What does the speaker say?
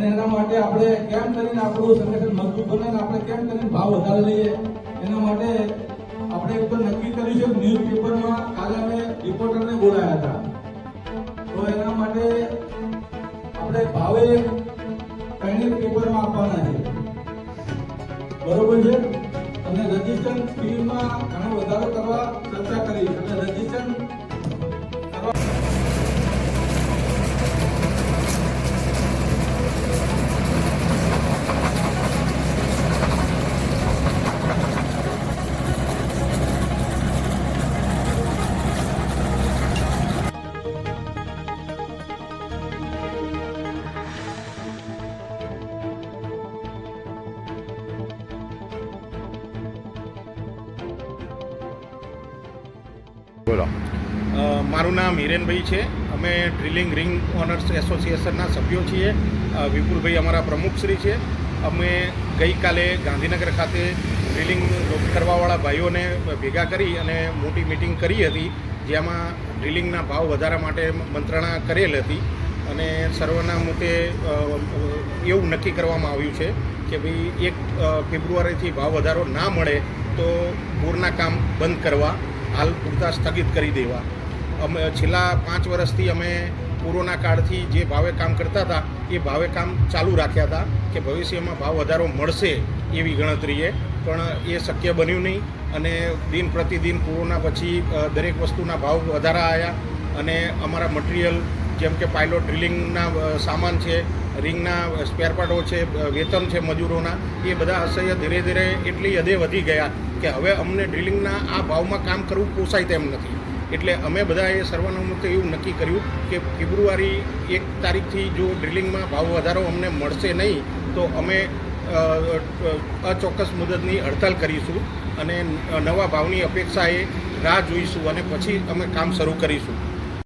આપણે કેમ કરીને આપણું સંગઠન મજબૂત બને અને આપણે કેમ કરીને ભાવ વધારે લઈએ, એના માટે આપણે એક તો નક્કી કર્યું છે ન્યૂઝ પેપરમાં કાલે અમે રિપોર્ટરને બોલાયા હતા. તો એના માટે આપણે ભાવે કઈને પેપરમાં આપવાના છે. બરોબર છે? અને રજિસ્ટર ફીમાં ઘણો બોલો. મારું નામ હિરેનભાઈ છે. અમે ડ્રિલિંગ રિંગ ઓનર્સ એસોસિએશનના સભ્યો છીએ. વિપુલભાઈ અમારા પ્રમુખશ્રી છે. અમે ગઈકાલે ગાંધીનગર ખાતે ડ્રિલિંગ કરવાવાળા ભાઈઓને ભેગા કરી અને મોટી મિટિંગ કરી હતી, જેમાં ડ્રિલિંગના ભાવ વધારા માટે મંત્રણા કરેલ હતી. અને સર્વના મુતે એવું નક્કી કરવામાં આવ્યું છે કે ભાઈ એક ફેબ્રુઆરીથી ભાવ વધારો ના મળે તો બોરના કામ બંધ કરવા હાલ પૂરતા સ્થગિત કરી દેવા. અમે છેલ્લા પાંચ વર્ષથી અમે કોરોના કાળથી જે ભાવે કામ કરતા હતા, એ ભાવે કામ ચાલુ રાખ્યા હતા કે ભવિષ્યમાં ભાવ વધારો મળશે એવી ગણતરીએ. પણ એ શક્ય બન્યું નહીં અને દિન પ્રતિદિન કોરોના પછી દરેક વસ્તુના ભાવ વધારા આવ્યા અને અમારા મટીરિયલ જેમ કે પાયલોટ ડ્રિલિંગના સામાન છે, રિંગના સ્પેર પાર્ટો છે વેતન છે, મજૂરોના, એ બધા અસહ્ય ધીરે ધીરે એટલી હદે વધી ગયા કે હવે અમને ડ્રિલિંગના આ ભાવમાં કામ કરવું પોસાય તેમ નથી. એટલે અમે બધાએ સર્વાનુમતે એવું નક્કી કર્યું કે ફેબ્રુઆરી એક તારીખથી જો ડ્રિલિંગમાં ભાવ વધારો અમને મળશે નહીં, તો અમે અચોક્કસ મુદતની હડતાલ કરીશું અને નવા ભાવની અપેક્ષાએ રાહ જોઈશું અને પછી અમે કામ શરૂ કરીશું.